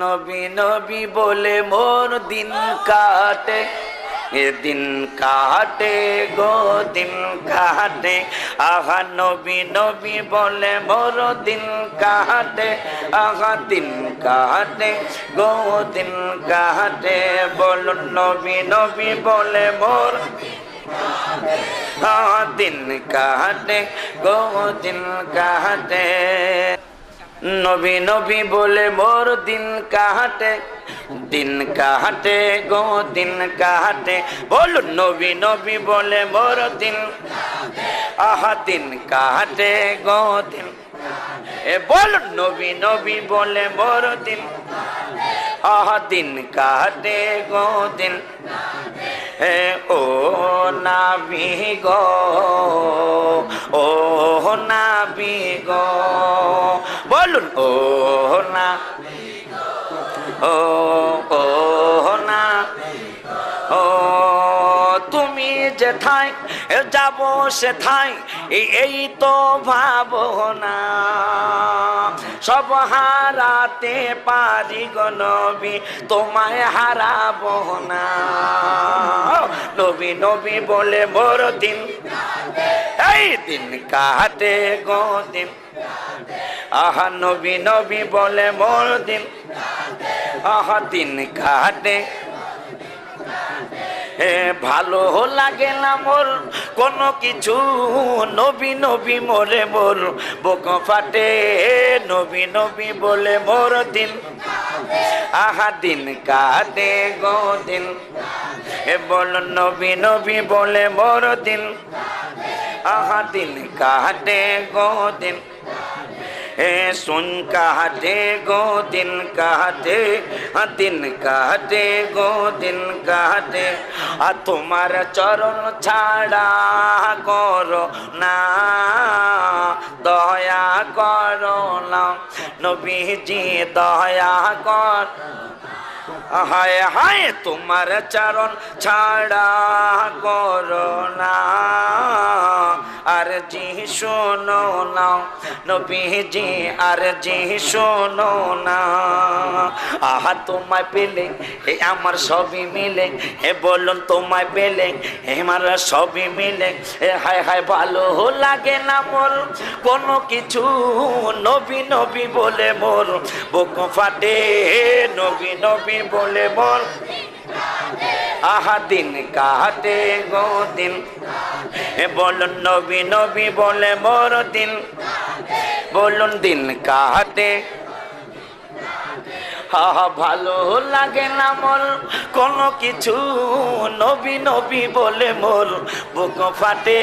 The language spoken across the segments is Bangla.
নবী নবী বলে মোর দিন কাটে। এ দিন কাটে গো, দিন কাটে। আহা নবী নবী বলে মোর দিন কাটে। আহা দিন কাটে গো, দিন কাটে। বলুন নবী নবী বলে মোর দিন কাটে গো, দিন কাটে। নবী নবী বলে, মোর দিন কাহাটে দিন কাহাটে গো, দিন কাহাটে। বলুন, নবী নবী বলে, মোর দিন আহা, দিন কাহাটে গো, দিন এ বলুন, নবী নবী বলে, মোর দিন আহা, দিন কাহাটে গো, দিন এ, ও নাবি গো, ও নাবি গো বলুন। ও না। ও ও না। ও তুমি যেথায় যাব সেথায় এই- তো ভাবনা। সব হারাতে পারি গো নবী, তোমায় হারাব না। নবী নবী বলে মোর দিন। এই দিন কাটে গো দিন। আহা, নবী নবী বলে মোর দিন। আহা, দিন এ ভালো লাগে না মোর। কোনো কিছু নবী নবী মোরে মোর। বোক ফাটে নবী নবী বলে মোর দিন। আহা, দিন কাটে গো দিন। এ বল নবী নবী বলে মোর দিন। আহা, দিন কাটে গো দিন। এ सुन कहते गो दिन कहते हाँ दिन कहते गो दिन कहते आ তোমার চরণ ছাড়া করো না দয়া করো না নবীজি দয়া কর হায় হায় তোমার চরণ ছাড়া করো না আর জি শোনো না, নবীজি আর জি শোনো না। আহা, তোমায় পেলে, হে আমার সবই মিলে, হে বলুন তোমায় পেলে, হে আমার সবই মিলে, হে হায় হায় ভালো লাগে না মোর। কোনো কিছু নবী নবী বলে মোর, বুক ফাটে নবী নবী বলে মোর। আহা দিন কাটে গো দিন। বলুন নবী নবী বলে মোর দিন। বলুন দিন কাহাতে। আহা ভালো লাগে না মোর, কোনো কিছু। নবী নবী বলে মোর, বুক ফাটে।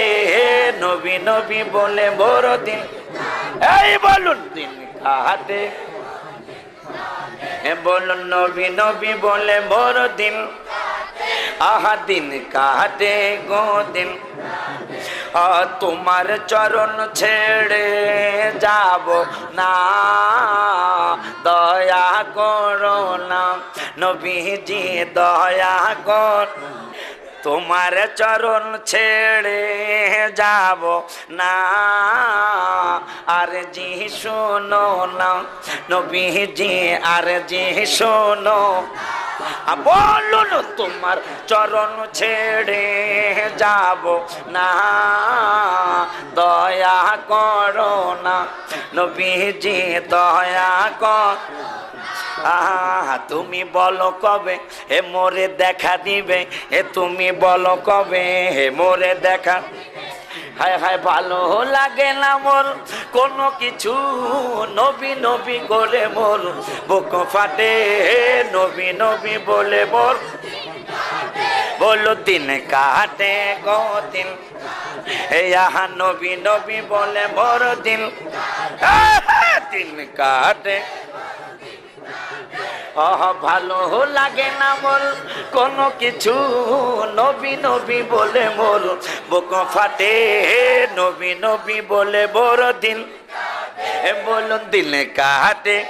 নবী নবী বলে মোর দিন। এই বলুন দিন এ বলুন নবী নবী বলে মোর দিন। আহা দিন কাটে গো দিন। তোমার চরণ ছেড়ে যাব না। দয়া করো না, নবীজি, দয়া কর। তোমার চরণ ছেড়ে যাব না। আর জি শোনো না, নবীজি, আর জি শোনো। বলুন তোমার চরণ ছেড়ে যাব না। দয়া করো না, নবীজি, দয়া কর। আহা, তুমি বলো কবে? হে মোরে দেখা দিবে। হে তুমি বলো কবে? হে মোরে দেখা। হায় হায়, ভালো লাগে না মোর। কোনো কিছু নবী নবী করে মোর বুক ফাটে নবী নবী বলে মোর বলো দিন কাটে গো দিন আহা নবী নবী বলে মোর দিন দিন কাটে ভালো লাগে না মোর। কোনো কিছু নবী নবী বলে মোর। বুক ফাটে নবী নবী বলে বড় দিন বলুন কাটে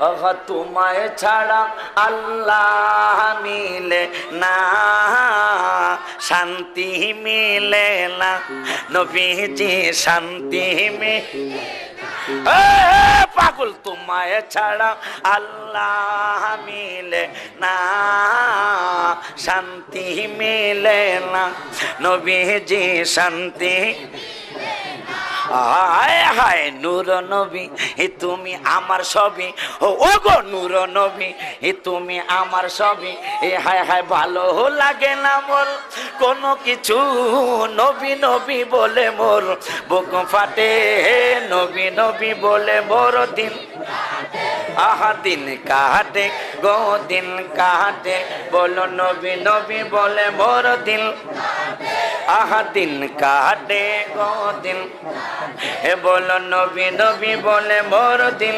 আহ, তোমায় ছাড়া আল্লাহ মিলে না। শান্তি মিলে না। নবীজি, শান্তি মিলে পাগল তোমায় ছাড়া আল্লাহ মিলে না শান্তি মিলে না। নবীজি শান্তি হায় হায় নূর নবী, হে তুমি আমার সবই। ও ও গো নূর নবী, হে তুমি আমার সবই। এ হায় হায় ভালো লাগে না মোর, কোনো কিছু নবী নবী বলে মোর। বুক ফাটে নবী নবী বলে মোর দিন। আহা দিন কাটে গো দিন কাটে বলো নবী নবী বলে মোর দিন আহা দিন কাটে গো দিন হে বলো নবী নবী বলে মোর দিন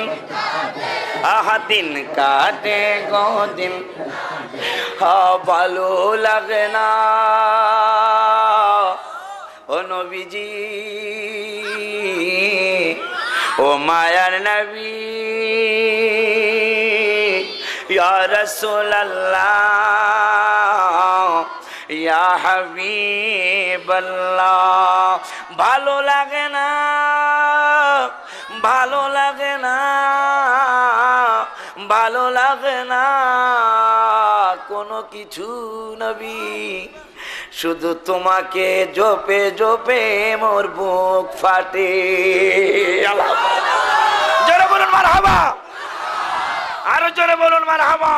আহা দিন কাটে গো দিন হা ভালো লাগে না। ও নবীজি। ও মায়ার নবী, ইয়া রাসূলুল্লাহ, ইয়া ভালো লাগে না, ভালো লাগে না, ভালো লাগে না। কোনো কিছু নবী শুধু তোমাকে জপে জপে মোর বুক ফাটে। জোরে বলুন হাবা আরও জোরে বলুন মার হাবা